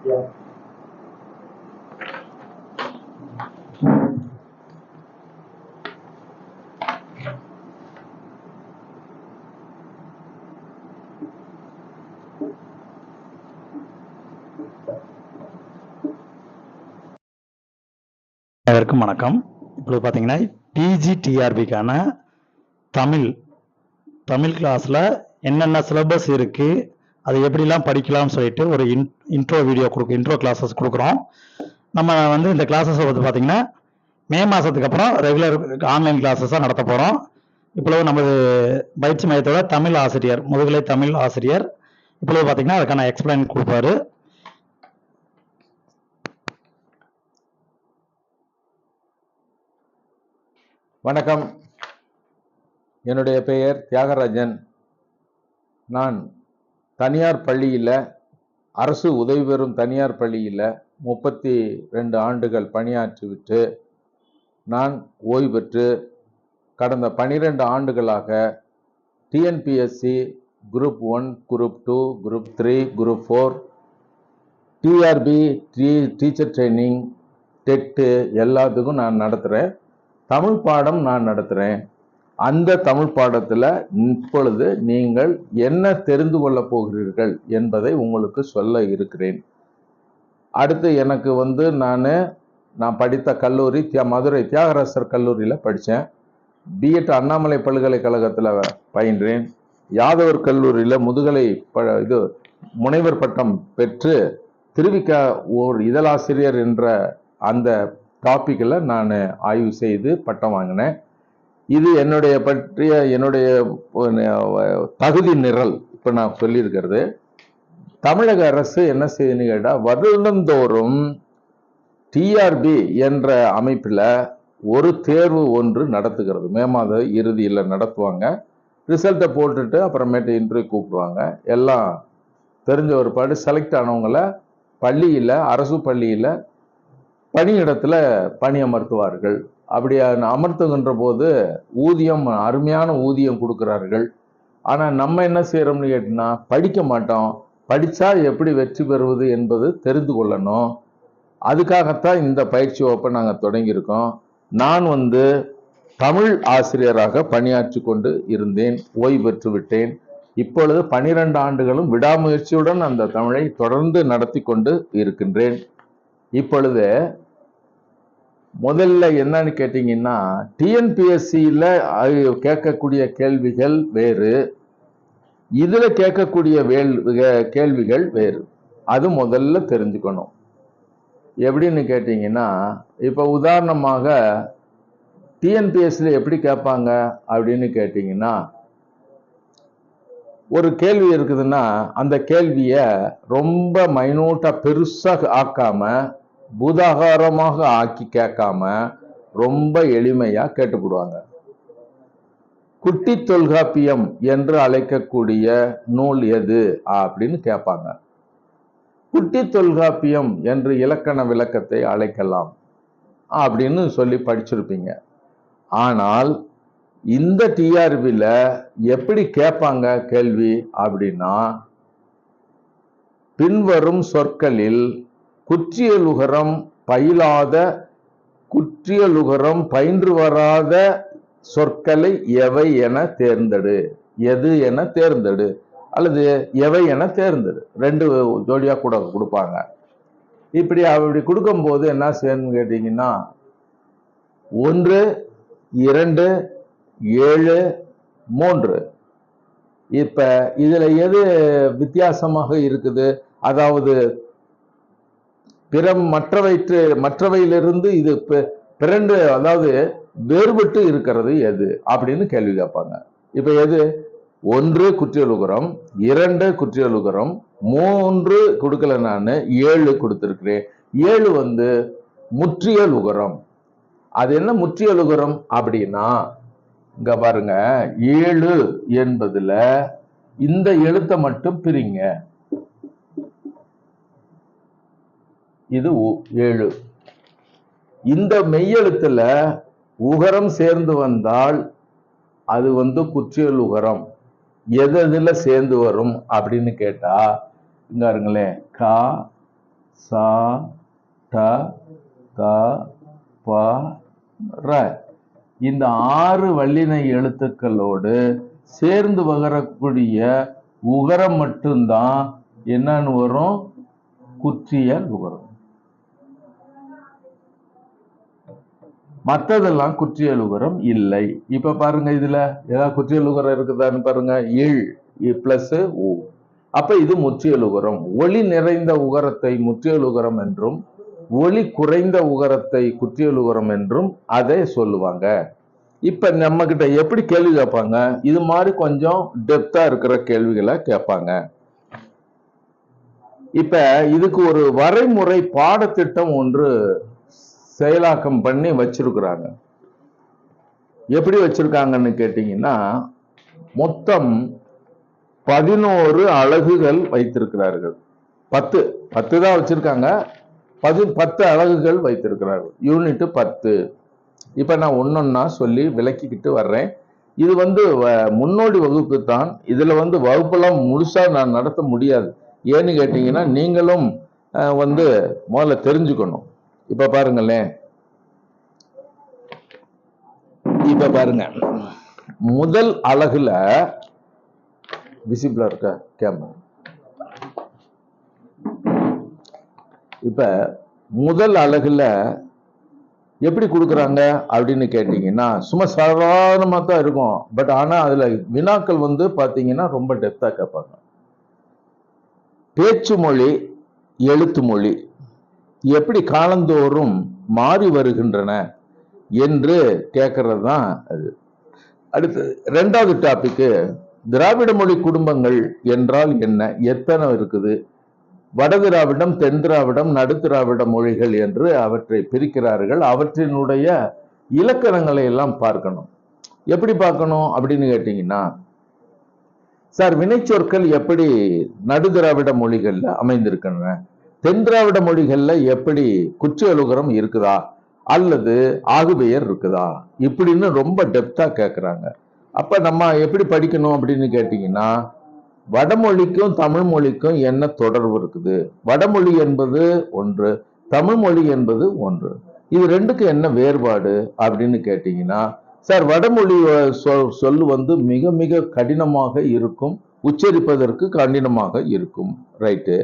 அனைவருக்கும் வணக்கம். இப்பொழுது பார்த்தீங்கன்னா பிஜிடிஆர்பிக்கான தமிழ் தமிழ் கிளாஸில் என்னென்ன சிலபஸ் இருக்குது அது எப்படிலாம் படிக்கலாம்னு சொல்லிட்டு ஒரு இன் இன்ட்ரோ வீடியோ கொடுக்கு இன்ட்ரோ கிளாஸஸ் கொடுக்குறோம். நம்ம வந்து இந்த கிளாஸஸ் வந்து பார்த்தீங்கன்னா மே மாதத்துக்கு அப்புறம் ரெகுலர் ஆன்லைன் கிளாஸஸாக நடத்த போகிறோம் இப்பொழுது நமது பயிற்சி மையத்தோட தமிழ் ஆசிரியர் முதுகலை தமிழ் ஆசிரியர் இப்பொழுது பார்த்தீங்கன்னா அதுக்கான எக்ஸ்பிளைன் கொடுப்பாரு. வணக்கம். என்னுடைய பெயர் தியாகராஜன். நான் தனியார் பள்ளியில் அரசு உதவி பெறும் தனியார் பள்ளியில் முப்பத்தி ரெண்டு ஆண்டுகள் பணியாற்றிவிட்டு நான் ஓய்வு பெற்று கடந்த பனிரெண்டு ஆண்டுகளாக TNPSC group one group two group three group four TRB T teacher training TET எல்லாத்துக்கும் நான் நடத்துகிறேன் தமிழ் பாடம் நான் நடத்துகிறேன் அந்த தமிழ் பாடத்தில் இப்பொழுது நீங்கள் என்ன தெரிந்து கொள்ளப் போகிறீர்கள் என்பதை உங்களுக்கு சொல்ல இருக்கிறேன். அடுத்து எனக்கு வந்து நான் நான் படித்த கல்லூரி தியா மதுரை தியாகராசர் கல்லூரியில் படித்தேன் பிஎட் அண்ணாமலை பல்கலைக்கழகத்தில் பயின்றேன். யாதவர் கல்லூரியில் முதுகலை ப இது முனைவர் பட்டம் பெற்று திருவிக்க ஓர் இதழாசிரியர் என்ற அந்த டாப்பிக்கில் நான் ஆய்வு செய்து பட்டம் வாங்கினேன். இது என்னுடைய பற்றிய என்னுடைய தகுதி நிரல் இப்போ நான் சொல்லியிருக்கிறது. தமிழக அரசு என்ன செய்யுதுன்னு கேட்டால் வருடந்தோறும் டிஆர்பி என்ற அமைப்பில் ஒரு தேர்வு ஒன்று நடத்துகிறது. மே மாத இறுதியில் நடத்துவாங்க. ரிசல்ட்டை போட்டுட்டு அப்புறமேட்டு இன்டர்வியூ கூப்பிடுவாங்க. எல்லாம் தெரிஞ்ச ஒரு பாடு செலக்ட் ஆனவங்களை பள்ளியில் அரசு பள்ளியில் பணியிடத்தில் பணியமர்த்துவார்கள். அப்படி அமர்த்துகின்ற போது ஊதியம் அருமையான ஊதியம் கொடுக்குறார்கள். ஆனால் நம்ம என்ன செய்கிறோம்னு கேட்டினா படிக்க மாட்டோம். படித்தா எப்படி வெற்றி பெறுவது என்பது தெரிந்து கொள்ளணும். அதுக்காகத்தான் இந்த பயிற்சி வகுப்பை நாங்கள் தொடங்கியிருக்கோம். நான் வந்து தமிழ் ஆசிரியராக பணியாற்றி கொண்டு இருந்தேன். ஓய்வு பெற்று விட்டேன். இப்பொழுது பனிரெண்டு ஆண்டுகளும் விடாமுயற்சியுடன் அந்த தமிழை தொடர்ந்து நடத்தி கொண்டு இருக்கின்றேன். இப்பொழுது முதல்ல என்னன்னு கேட்டிங்கன்னா டிஎன்பிஎஸ்சியில் கேட்கக்கூடிய கேள்விகள் வேறு. இதில் கேட்கக்கூடிய வேல் கேள்விகள் வேறு. அது முதல்ல தெரிஞ்சுக்கணும். எப்படின்னு கேட்டிங்கன்னா இப்போ உதாரணமாக டிஎன்பிஎஸ்சியில் எப்படி கேட்பாங்க அப்படின்னு கேட்டிங்கன்னா ஒரு கேள்வி இருக்குதுன்னா அந்த கேள்வியை ரொம்ப மைனூட்டாக பெருசாக ஆக்காமல் பூதாகாரமாக ஆக்கி கேட்காம ரொம்ப எளிமையா கேட்டுக்கிடுவாங்க குட்டி தொல்காப்பியம் என்று அழைக்கக்கூடிய நூல் எது? அப்படின்னு கேட்பாங்க. குட்டி தொல்காப்பியம் என்று இலக்கண விளக்கத்தை அழைக்கலாம். அப்படின்னு சொல்லி படிச்சிருப்பீங்க. ஆனால் இந்த டிஆர்பியில் எப்படி கேட்பாங்க கேள்வி அப்படின்னா பின்வரும் சொற்களில் குற்றியலுகரம் பயிலாத குற்றியலுகரம் பயின்று வராத சொற்களை எவை என தேர்ந்தெடு. எது என தேர்ந்தெடு. அல்லது எவை என தேர்ந்தெடு. ரெண்டு ஜோடியா கூட கொடுப்பாங்க. இப்படி அப்படி கொடுக்கும்போது என்ன செய்யணும்னு கேட்டீங்கன்னா ஒன்று இரண்டு ஏழு மூன்று. இப்ப இதுல எது வித்தியாசமாக இருக்குது? அதாவது பிற மற்றவற்று மற்றவையிலிருந்து இது பிறண்டு அதாவது வேறுபட்டு இருக்கிறது எது? அப்படின்னு கேள்வி கேட்பாங்க. இப்ப எது? ஒன்று குற்றியலுகரம் இரண்டு குற்றியலுகரம் மூன்று கொடுக்கல நான் ஏழு கொடுத்துருக்கிறேன். ஏழு வந்து முற்றியல் உகரம் அது என்ன முற்றியல் உகரம் அப்படின்னா இங்க பாருங்க ஏழு என்பதுல இந்த எழுத்தை மட்டும் பிரிங்க. இது உ- ஏழு. இந்த மெய்யெழுத்துல உகரம் சேர்ந்து வந்தால் அது வந்து குற்றியல் உகரம். எது சேர்ந்து வரும் அப்படின்னு கேட்டா இங்க இருங்களேன் கா சா ட த ப ர. இந்த ஆறு வல்லின எழுத்துக்களோடு சேர்ந்து வகரக்கூடிய உகரம் மட்டும்தான் என்னன்னு வரும்? குற்றியல் உகரம். மற்றதெல்லாம் குற்றியலுகரம் இல்லை. இப்ப பாருங்க இதுல ஏதாவது குற்றியலுகரம் இருக்குதான்னு பாருங்க. இல் பிளஸ் ஓ அப்ப இது முற்றியலுகரம். ஒளி நிறைந்த உகரத்தை முற்றியலுகரம் என்றும் ஒளி குறைந்த உகரத்தை குற்றியலுகரம் என்றும் அதை சொல்லுவாங்க. இப்ப நம்ம கிட்ட எப்படி கேள்வி கேட்பாங்க? இது மாதிரி கொஞ்சம் டெப்தா இருக்கிற கேள்விகளை கேட்பாங்க. இப்ப இதுக்கு ஒரு வரைமுறை பாடத்திட்டம் ஒன்று செயலாக்கம் பண்ணி வச்சிருக்கிறாங்க. எப்படி வச்சிருக்காங்கன்னு கேட்டீங்கன்னா மொத்தம் பதினோரு அலகுகள் வைத்திருக்கிறார்கள். பத்து பத்து தான் வச்சிருக்காங்க. பதி பத்து அலகுகள் வைத்திருக்கிறார்கள். யூனிட்டு பத்து. இப்ப நான் ஒன்னொன்னா சொல்லி விளக்கிக்கிட்டு வர்றேன். இது வந்து வ- முன்னோடி வகுப்பு தான். இதுல வந்து வகுப்பெல்லாம் முழுசா நான் நடத்த முடியாது. ஏன்னு கேட்டீங்கன்னா நீங்களும் வந்து முதல்ல தெரிஞ்சுக்கணும். இப்ப பாருங்களேன் இப்ப பாருங்க. முதல் அழகுல விசிபிளா இருக்க கேமரா இப்ப முதல் அலகுல எப்படி கொடுக்குறாங்க அப்படின்னு கேட்டீங்கன்னா சும்மா சாதாரணமா தான் இருக்கும். பட் ஆனா அதுல வினாக்கள் வந்து பாத்தீங்கன்னா ரொம்ப டெப்த்தாக கேட்பாங்க. பேச்சு மொழி எழுத்து மொழி எப்படி காலந்தோறும் மாறி வருகின்றன என்று கேட்கறது தான் அது. அடுத்து ரெண்டாவது டாபிக்கு திராவிட மொழி குடும்பங்கள் என்றால் என்ன? எத்தனை இருக்குது? வட திராவிடம் தென் திராவிடம் நடுத்திராவிட மொழிகள் என்று அவற்றை பிரிக்கிறார்கள். அவற்றினுடைய இலக்கணங்களை எல்லாம் பார்க்கணும். எப்படி பார்க்கணும் அப்படின்னு கேட்டீங்கன்னா சார் வினைச்சொற்கள் எப்படி நடுதிராவிட மொழிகள்ல அமைந்திருக்கின்றன? தென் திராவிட மொழிகள்ல எப்படி குற்றியலுகரம் இருக்குதா? அல்லது ஆகுபெயர் இருக்குதா? இப்படின்னு ரொம்ப டெப்தா கேட்குறாங்க அப்ப நம்ம எப்படி படிக்கணும் அப்படின்னு கேட்டீங்கன்னா வடமொழிக்கும் தமிழ் மொழிக்கும் என்ன தொடர்பு இருக்குது? வடமொழி என்பது ஒன்று தமிழ் மொழி என்பது ஒன்று. இது ரெண்டுக்கும் என்ன வேறுபாடு அப்படின்னு கேட்டீங்கன்னா சார் வடமொழி சொல் வந்து மிக மிக கடினமாக இருக்கும் உச்சரிப்பதற்கு கடினமாக இருக்கும். ரைட்டு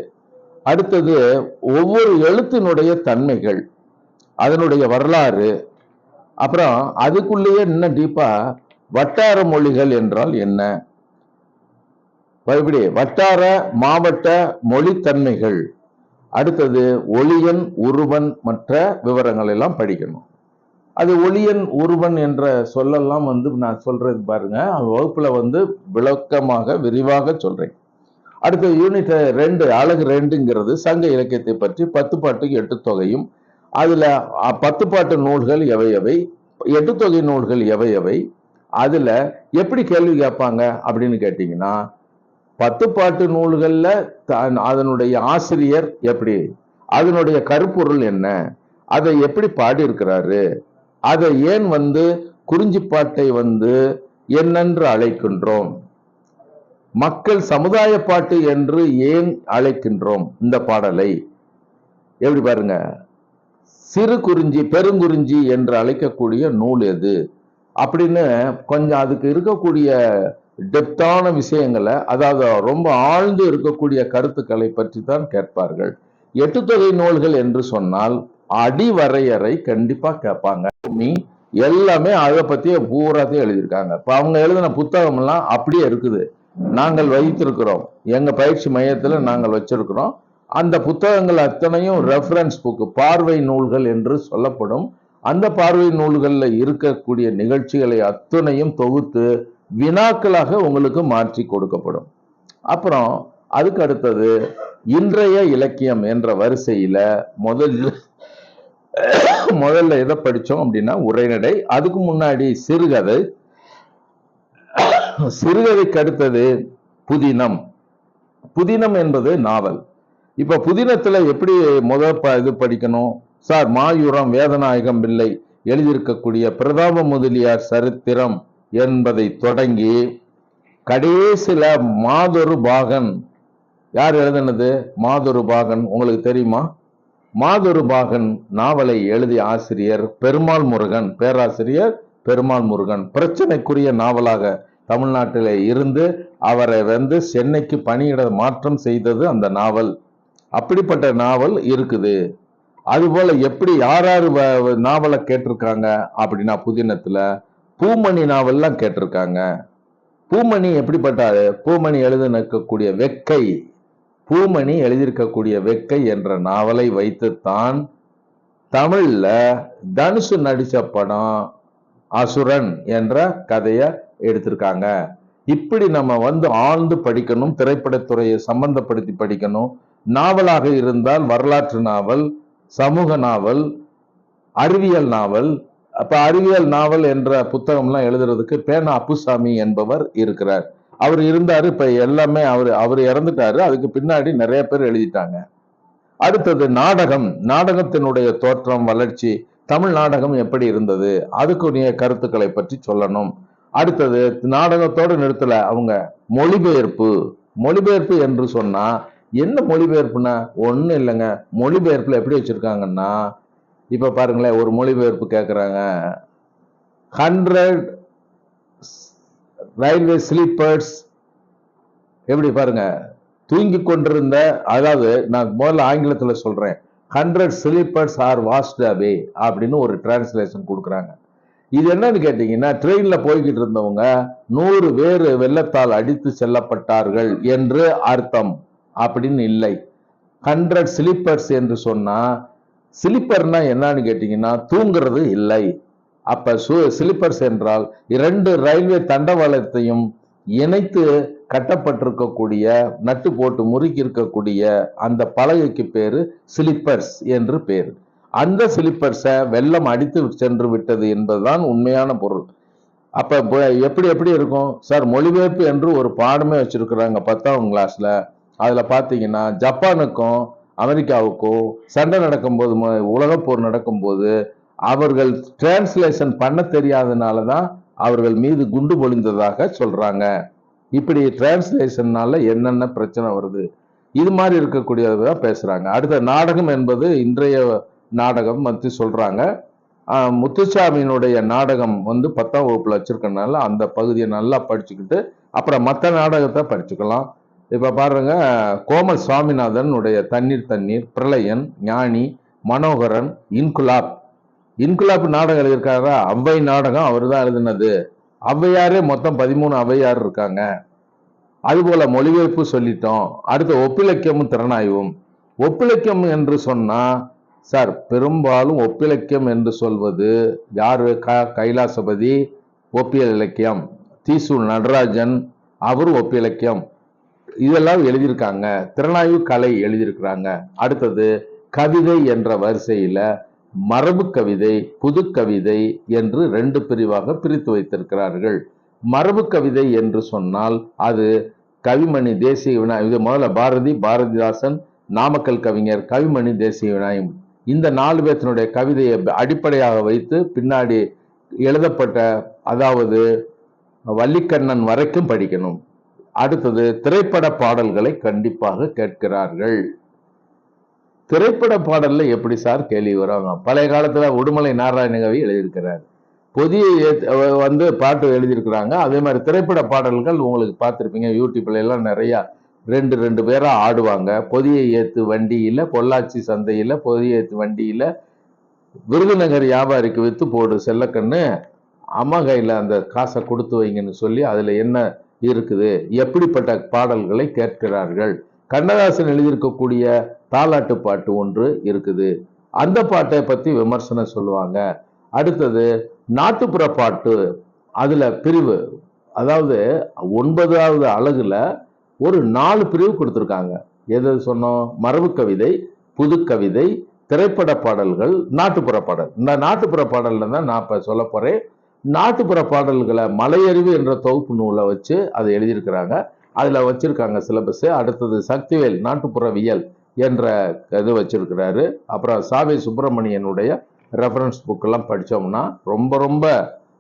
அடுத்தது ஒவ்வொரு எழுத்தினுடைய தன்மைகள் அதனுடைய வரலாறு அப்புறம் அதுக்குள்ளேயே இன்னும் டீப்பா வட்டார மொழிகள் என்றால் என்ன? இப்படி வட்டார மாவட்ட மொழித்தன்மைகள் அடுத்தது ஒளியன் உருவன் மற்ற விவரங்கள் எல்லாம் படிக்கணும். அது ஒளியன் உருவன் என்ற சொல்லெல்லாம் வந்து நான் சொல்றது பாருங்க வகுப்புல வந்து விளக்கமாக விரிவாக சொல்றேன். அடுத்த யூனிட் ரெண்டு அழகு ரெண்டுங்கிறது சங்க இலக்கியத்தை பற்றி பத்து பாட்டு எட்டு தொகையும் அதில் பத்து பாட்டு நூல்கள் எவை எவை எட்டு தொகை நூல்கள் எவை எவை அதில் எப்படி கேள்வி கேட்பாங்க அப்படின்னு கேட்டிங்கன்னா பத்து பாட்டு நூல்களில் தன் அதனுடைய ஆசிரியர் எப்படி அதனுடைய கருப்பொருள் என்ன அதை எப்படி பாடியிருக்கிறாரு அதை ஏன் வந்து குறிஞ்சிப்பாட்டை வந்து என்னென்று அழைக்கின்றோம் மக்கள் சமுதாய பாட்டு என்று ஏன் அழைக்கின்றோம் இந்த பாடலை? எப்படி பாருங்க? சிறு குறிஞ்சி பெருங்குறிஞ்சி என்று அழைக்கக்கூடிய நூல் எது? அப்படின்னு கொஞ்சம் அதுக்கு இருக்கக்கூடிய டெப்தான விஷயங்களை அதாவது ரொம்ப ஆழ்ந்து இருக்கக்கூடிய கருத்துக்களை பற்றி தான் கேட்பார்கள் எட்டுத்தொகை நூல்கள் என்று சொன்னால் அடிவரையறை கண்டிப்பா கேட்பாங்க. நீ எல்லாமே அதை பத்தியே பூராத்தையும் எழுதியிருக்காங்க. இப்ப அவங்க எழுதின புத்தகம் எல்லாம் அப்படியே இருக்குது. நாங்கள் வைத்திருக்கிறோம். எங்க பயிற்சி மையத்தில் நாங்கள் வச்சிருக்கிறோம். அந்த புத்தகங்கள் அத்தனையும் ரெஃபரன்ஸ் புக்கு பார்வை நூல்கள் என்று சொல்லப்படும். அந்த பார்வை நூல்களில் இருக்கக்கூடிய நிகழ்ச்சிகளை அத்தனையும் தொகுத்து வினாக்களாக உங்களுக்கு மாற்றி கொடுக்கப்படும். அப்புறம் அதுக்கு அடுத்தது இன்றைய இலக்கியம் என்ற வரிசையில் முதல்ல முதல்ல எதை படித்தோம் அப்படின்னா உரைநடை அதுக்கு முன்னாடி சிறுகதை சிறுகதைக்கு அடுத்தது புதினம். புதினம் என்பது நாவல். இப்ப புதினத்துல எப்படி முதல் இது படிக்கணும்? சார் மாயூரம் வேதநாயகம் பிள்ளை எழுதியிருக்கக்கூடிய பிரதாப முதலியார் சரித்திரம் என்பதை தொடங்கி கடைசியில மாதொரு பாகன். யார் எழுதினது? மாதொரு பாகன். உங்களுக்கு தெரியுமா? மாதொரு பாகன் நாவலை எழுதிய ஆசிரியர் பெருமாள் முருகன். பேராசிரியர் பெருமாள் முருகன். பிரச்சனைக்குரிய நாவலாக தமிழ்நாட்டில் இருந்து அவரை வந்து சென்னைக்கு பணியிட மாற்றம் செய்தது அந்த நாவல். அப்படிப்பட்ட நாவல் இருக்குது. அதுபோல் எப்படி யார் யார் வ- நாவலை கேட்டிருக்காங்க அப்படின்னா புதினத்தில் பூமணி நாவல்லாம் கேட்டிருக்காங்க. பூமணி எப்படிப்பட்டாரு பூமணி எழுதினக்கூடிய வெக்கை பூமணி எழுதியிருக்கக்கூடிய வெக்கை என்ற நாவலை வைத்துத்தான் தமிழில் தனுஷு நடித்த படம் அசுரன் என்ற கதையை எடுத்திருக்காங்க. இப்படி நம்ம வந்து ஆழ்ந்து படிக்கணும் திரைப்படத்துறையை சம்பந்தப்படுத்தி படிக்கணும். நாவலாக இருந்தால் வரலாற்று நாவல் சமூக நாவல் அறிவியல் நாவல். அப்ப அறிவியல் நாவல் என்ற புத்தகம்லாம் எழுதுறதுக்கு பேனா அப்புசாமி என்பவர் இருக்கிறார். அவர் இருந்தாரு இப்ப எல்லாமே அவர் அவர் இறந்துட்டாரு. அதுக்கு பின்னாடி நிறைய பேர் எழுதிட்டாங்க. அடுத்தது நாடகம். நாடகத்தினுடைய தோற்றம் வளர்ச்சி தமிழ் நாடகம் எப்படி இருந்தது? அதுக்குரிய கருத்துக்களை பற்றி சொல்லணும். அடுத்தது நாடகத்தோடு நிறுத்தல அவங்க மொழிபெயர்ப்பு. மொழிபெயர்ப்பு என்று சொன்னா என்ன மொழிபெயர்ப்புனா ஒன்றும் இல்லைங்க. மொழிபெயர்ப்புல எப்படி வச்சிருக்காங்கன்னா இப்ப பாருங்களேன் ஒரு மொழிபெயர்ப்பு கேட்குறாங்க ஹண்ட்ரட் ரயில்வே ஸ்லீப்பர்ஸ் எப்படி பாருங்க தூங்கி கொண்டிருந்த அதாவது நான் முதல்ல ஆங்கிலத்தில் சொல்றேன். Hundred sleepers are washed away அப்படின்னு ஒரு டிரான்ஸ்லேஷன் கொடுக்குறாங்க. இது என்னன்னு கேட்டீங்கன்னா ட்ரெயின்ல போய்கிட்டு இருந்தவங்க நூறு பேர் வெள்ளத்தால் அடித்து செல்லப்பட்டார்கள் என்று அர்த்தம். அப்படின்னு இல்லை. ஹண்ட்ரட் ஸ்லீப்பர்ஸ் என்று சொன்னா ஸ்லீப்பர்னா என்னன்னு கேட்டீங்கன்னா தூங்குறது இல்லை. அப்ப ஸ்லீப்பர்ஸ் என்றால் இரண்டு ரயில்வே தண்டவாளத்தையும் இணைத்து கட்டப்பட்டிருக்கக்கூடிய நட்டு போட்டு முறுக்கி இருக்கக்கூடிய அந்த பலகைக்கு பேரு ஸ்லிப்பர்ஸ் என்று பேர். அந்த ஸ்லிப்பர்ஸை வெள்ளம் அடித்து சென்று விட்டது என்பதுதான் உண்மையான பொருள். அப்போ எப்படி எப்படி இருக்கும்? சார் மொழிபெயர்ப்பு என்று ஒரு பாடமே வச்சிருக்கிறாங்க பத்தாம் கிளாஸில் அதில் பார்த்தீங்கன்னா ஜப்பானுக்கும் அமெரிக்காவுக்கும் சண்டை நடக்கும்போது ம- உலகப் போர் நடக்கும்போது அவர்கள் டிரான்ஸ்லேஷன் பண்ண தெரியாதனால தான் அவர்கள் மீது குண்டு பொழிந்ததாக சொல்கிறாங்க இப்படி டிரான்ஸ்லேஷன்னால என்னென்ன பிரச்சனை வருது? இது மாதிரி இருக்கக்கூடியதான் பேசுகிறாங்க அடுத்த நாடகம் என்பது இன்றைய நாடகம் பற்றி சொல்கிறாங்க முத்துசாமியினுடைய நாடகம் வந்து பத்தாம் வகுப்பில் வச்சுருக்கனால அந்த பகுதியை நல்லா படிச்சுக்கிட்டு அப்புறம் மற்ற நாடகத்தை படிச்சுக்கலாம். இப்போ பாருங்க கோமல் சுவாமிநாதனுடைய தண்ணீர் தண்ணீர் பிரளயன் ஞானி மனோகரன் இன்குலாப். இன்குலாப் நாடகம் எழுதியிருக்காரா? அவ்வை நாடகம் அவர் தான் எழுதினது. ஔவையாரே மொத்தம் பதிமூணு ஔவையார் இருக்காங்க. அதுபோல மொழிபெயர்ப்பு சொல்லிட்டோம். அடுத்து ஒப்பிலக்கியமும் திறனாய்வும். ஒப்பிலக்கியம் என்று சொன்னால் சார் பெரும்பாலும் ஒப்பிலக்கியம் என்று சொல்வது யார்? க கைலாசபதி ஒப்பியல் இலக்கியம். தீசூர் நடராஜன் அவர் ஒப்பிலக்கியம். இதெல்லாம் எழுதியிருக்காங்க. திறனாய்வு கலை எழுதியிருக்கிறாங்க. அடுத்தது கவிதை என்ற வரிசையில மரபு கவிதை புது கவிதை என்று ரெண்டு பிரிவாக பிரித்து வைத்திருக்கிறார்கள். மரபு கவிதை என்று சொன்னால் அது கவிமணி தேசிய விநாயகம் இது முதல்ல பாரதி பாரதிதாசன் நாமக்கல் கவிஞர் கவிமணி தேசிய விநாயகம் இந்த நாலு பேத்தினுடைய கவிதையை அடிப்படையாக வைத்து பின்னாடி எழுதப்பட்ட அதாவது வள்ளிக்கண்ணன் வரைக்கும் படிக்கணும். அடுத்தது திரைப்பட பாடல்களை கண்டிப்பாக கேட்கிறார்கள். திரைப்பட பாடல்ல எப்படி சார் கேள்வி வராங்க பழைய காலத்துல உடுமலை நாராயணகவி எழுதியிருக்கிறார். புதிய வந்து பாட்டு எழுதியிருக்கிறாங்க. அதே மாதிரி திரைப்பட பாடல்கள் உங்களுக்கு பார்த்துருப்பீங்க. யூடியூப்ல எல்லாம் நிறையா ரெண்டு ரெண்டு பேராக ஆடுவாங்க. பொதிய ஏற்று வண்டியில் பொள்ளாச்சி சந்தையில் பொதிய ஏற்று வண்டியில் விருதுநகர் வியாபாரிக்கு விற்று போடு செல்லக்கண்ணு அம்மா கையில் அந்த காசை கொடுத்து வைங்கன்னு சொல்லி அதில் என்ன இருக்குது? எப்படிப்பட்ட பாடல்களை கேட்கிறார்கள்? கண்ணதாசன் எழுதியிருக்கக்கூடிய தாலாட்டு பாட்டு ஒன்று இருக்குது. அந்த பாட்டை பற்றி விமர்சனம் சொல்லுவாங்க. அடுத்தது நாட்டுப்புற பாட்டு அதில் பிரிவு. அதாவது ஒன்பதாவது அழகில் ஒரு நாலு பிரிவு கொடுத்துருக்காங்க. எது சொன்னோம்? மரபு கவிதை புது கவிதை திரைப்பட பாடல்கள் நாட்டுப்புற பாடல். இந்த நாட்டுப்புற பாடல்ல தான் நான் இப்போ சொல்ல போறேன். நாட்டுப்புற பாடல்களை மலையறிவு என்ற தொகுப்பு நூலை வச்சு அதை எழுதியிருக்கிறாங்க. அதில் வச்சிருக்காங்க சிலபஸ். அடுத்தது சக்திவேல் நாட்டுப்புறவியல் என்ற இது வச்சிருக்கிறாரு. அப்புறம் சாவி சுப்பிரமணியனுடைய ரெஃபரன்ஸ் புக்கெல்லாம் படித்தோம்னா ரொம்ப ரொம்ப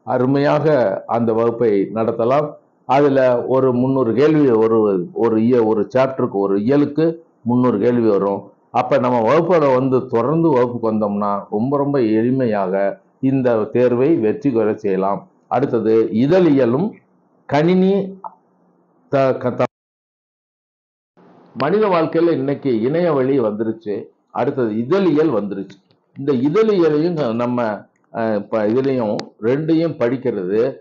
அருமையாக அந்த வகுப்பை நடத்தலாம். அதில் ஒரு முந்நூறு கேள்வி ஒரு ஒரு இய ஒரு சாப்டருக்கு ஒரு இயலுக்கு முந்நூறு கேள்வி வரும். அப்போ நம்ம வகுப்போட வந்து தொடர்ந்து வகுப்புக்கு வந்தோம்னா ரொம்ப ரொம்ப எளிமையாக இந்த தேர்வை வெற்றி பெற செய்யலாம். அடுத்தது இதழியலும் கணினி த- க- மனித வாழ்க்கையில் இன்னைக்கு இணைய வழி வந்துருச்சு. அடுத்தது இதழியல் வந்துருச்சு. இந்த இதழியலையும் நம்ம இப்போ இதுலையும் ரெண்டையும் படிக்கிறது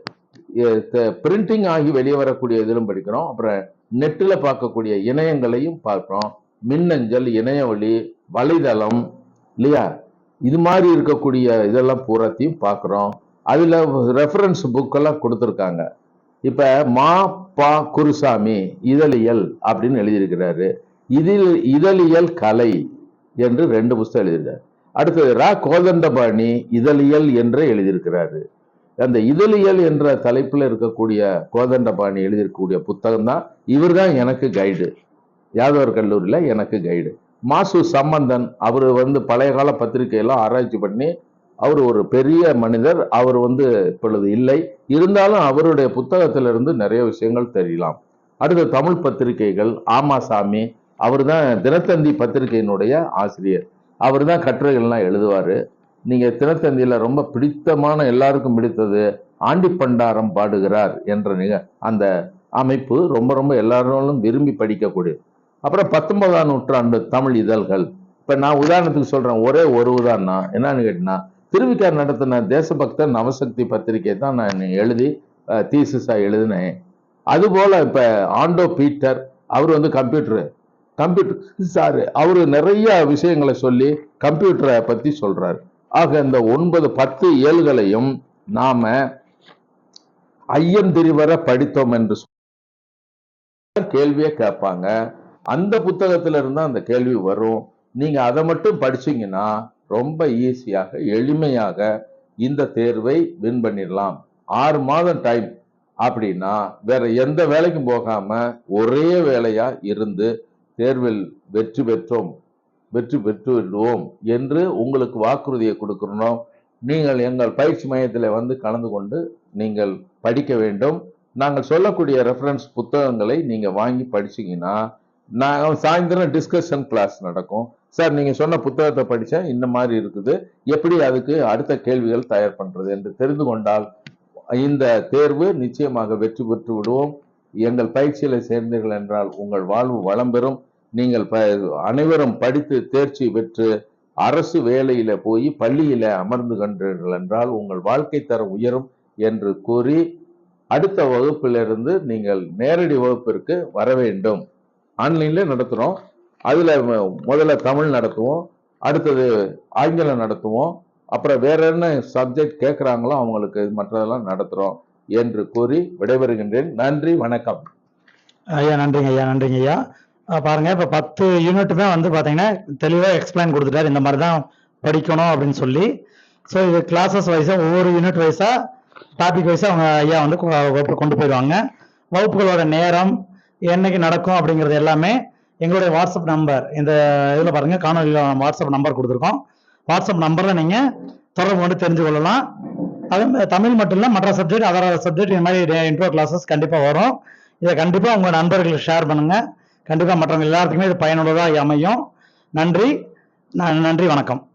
பிரிண்டிங் ஆகி வெளியே வரக்கூடிய இதிலும் படிக்கிறோம். அப்புறம் நெட்டில் பார்க்கக்கூடிய இணையங்களையும் பார்க்குறோம். மின்னஞ்சல் இணையவழி வலைதளம் இல்லையா? இது மாதிரி இருக்கக்கூடிய இதெல்லாம் பூராத்தையும் பார்க்குறோம். அதில் ரெஃபரன்ஸ் புக்கெல்லாம் கொடுத்துருக்காங்க. இப்போ மா பா குருசாமி இதழியல் அப்படின்னு எழுதியிருக்கிறாரு. இதில் இதழியல் கலை என்று ரெண்டு புஸ்தகம் எழுதியிருக்காரு. அடுத்தது ரா கோதண்டபாணி இதழியல் என்று எழுதியிருக்கிறாரு. அந்த இதழியல் என்ற தலைப்பில் இருக்கக்கூடிய கோதண்டபாணி எழுதியிருக்கக்கூடிய புத்தகம் தான் இவர் தான் எனக்கு கைடு யாதவர் கல்லூரியில் எனக்கு கைடு மாசு சம்பந்தன் அவர் வந்து பழைய கால பத்திரிகையெல்லாம் ஆராய்ச்சி பண்ணி அவர் ஒரு பெரிய மனிதர் அவர் வந்து இப்பொழுது இல்லை. இருந்தாலும் அவருடைய புத்தகத்திலிருந்து நிறைய விஷயங்கள் தெரியலாம். அடுத்த தமிழ் பத்திரிகைகள் ஆமாசாமி அவர் தான் தினத்தந்தி பத்திரிகையினுடைய ஆசிரியர். அவர் தான் கட்டுரைகள்லாம் எழுதுவார். நீங்கள் தினத்தந்தியில் ரொம்ப பிடித்தமான எல்லாருக்கும் பிடித்தது ஆண்டி பண்டாரம் பாடுகிறார் என்ற நிக அந்த அமைப்பு ரொம்ப ரொம்ப எல்லாராலும் விரும்பி படிக்கக்கூடியது. அப்புறம் பத்தொன்பதாம் நூற்றாண்டு தமிழ் இதழ்கள். இப்போ நான் உதாரணத்துக்கு சொல்கிறேன் ஒரே ஒரு உதாரணம் என்னன்னு கேட்டினா திருவிக்கார் நடத்தின தேசபக்த நவசக்தி பத்திரிகை தான் நான் எழுதி தீசிஸாக எழுதினேன். அதுபோல் இப்போ ஆண்டோ பீட்டர் அவர் வந்து கம்ப்யூட்டரு. கம்ப்யூட்டர் சார் அவர் நிறைய விஷயங்களை சொல்லி கம்ப்யூட்டரை பற்றி சொல்கிறாரு ஆக இந்த ஒன்பது பத்து இயல்களையும் நாம ஐயம் திரிவர படித்தோம் என்று சொன்னா கேள்வியே கேட்பாங்க. அந்த புத்தகத்துல இருந்து அந்த கேள்வி வரும். நீங்க அதை மட்டும் படிச்சீங்கன்னா ரொம்ப ஈஸியாக எளிமையாக இந்த தேர்வை வின் பண்ணிடலாம். ஆறு மாதம் டைம் அப்படின்னா வேற எந்த வேலைக்கும் போகாம ஒரே வேலையா இருந்து தேர்வில் வெற்றி பெற்றோம். வெற்றி பெற்று விடுவோம் என்று உங்களுக்கு வாக்குறுதியை கொடுக்கணும் நீங்கள் எங்கள் பயிற்சி மையத்தில் வந்து கலந்து கொண்டு நீங்கள் படிக்க வேண்டும். நாங்கள் சொல்லக்கூடிய ரெஃபரன்ஸ் புத்தகங்களை நீங்கள் வாங்கி படிச்சீங்கன்னா நான் சாயந்தரம் டிஸ்கஷன் கிளாஸ் நடக்கும். சார் நீங்கள் சொன்ன புத்தகத்தை படிச்சேன் இந்த மாதிரி இருக்குது. எப்படி அதுக்கு அடுத்த கேள்விகள் தயார் பண்ணுறது என்று தெரிந்து கொண்டால் இந்த தேர்வு நிச்சயமாக வெற்றி பெற்று விடுவோம். எங்கள் பயிற்சியில் சேர்ந்தீர்கள் என்றால் உங்கள் வாழ்வு வளம் பெறும். நீங்கள் ப அனைவரும் படித்து தேர்ச்சி பெற்று அரசு வேலையில போய் பள்ளியில அமர்ந்து கொண்டீர்கள் என்றால் உங்கள் வாழ்க்கை தரம் உயரும் என்று கூறி அடுத்த வகுப்பிலிருந்து நீங்கள் நேரடி வகுப்பிற்கு வர வேண்டும். ஆன்லைன்ல நடத்துறோம். அதுல முதல்ல தமிழ் நடத்துவோம். அடுத்தது ஆங்கிலம் நடத்துவோம். அப்புறம் வேற என்ன சப்ஜெக்ட் கேட்குறாங்களோ அவங்களுக்கு மற்றதெல்லாம் நடத்துறோம் என்று கூறி விடைபெறுகின்றேன். நன்றி வணக்கம். ஐயா நன்றிங்க ஐயா நன்றிங்க ஐயா. பாருங்க. இப்போ பத்து யூனிட்டுமே வந்து பார்த்தீங்கன்னா தெளிவாக எக்ஸ்பிளைன் கொடுத்துட்டாரு. இந்த மாதிரி தான் படிக்கணும் அப்படின்னு சொல்லி. ஸோ இது கிளாஸஸ் வைஸாக ஒவ்வொரு யூனிட் வைஸாக டாபிக் வைஸாக அவங்க ஐயா வந்து வகுப்பு கொண்டு போயிடுவாங்க. வகுப்புகளோட நேரம் என்னைக்கு நடக்கும் அப்படிங்கிறது எல்லாமே எங்களுடைய வாட்ஸ்அப் நம்பர் இந்த இதில் பாருங்கள் காணொலியில் வாட்ஸ்அப் நம்பர் கொடுத்துருக்கோம். வாட்ஸ்அப் நம்பரில் நீங்கள் தொடர்பு கொண்டு தெரிஞ்சு கொள்ளலாம். அதே மாதிரி தமிழ் மட்டும் இல்லை மற்ற சப்ஜெக்ட் அதர் சப்ஜெக்ட் இந்த மாதிரி இன்ட்ரோ கிளாஸஸ் கண்டிப்பாக வரும். இதை கண்டிப்பாக உங்கள் நண்பர்களுக்கு ஷேர் பண்ணுங்கள் கண்டிப்பாக மற்றவங்க எல்லாத்துக்குமே இது பயனுள்ளதாக அமையும். நன்றி. ந- நன்றி வணக்கம்.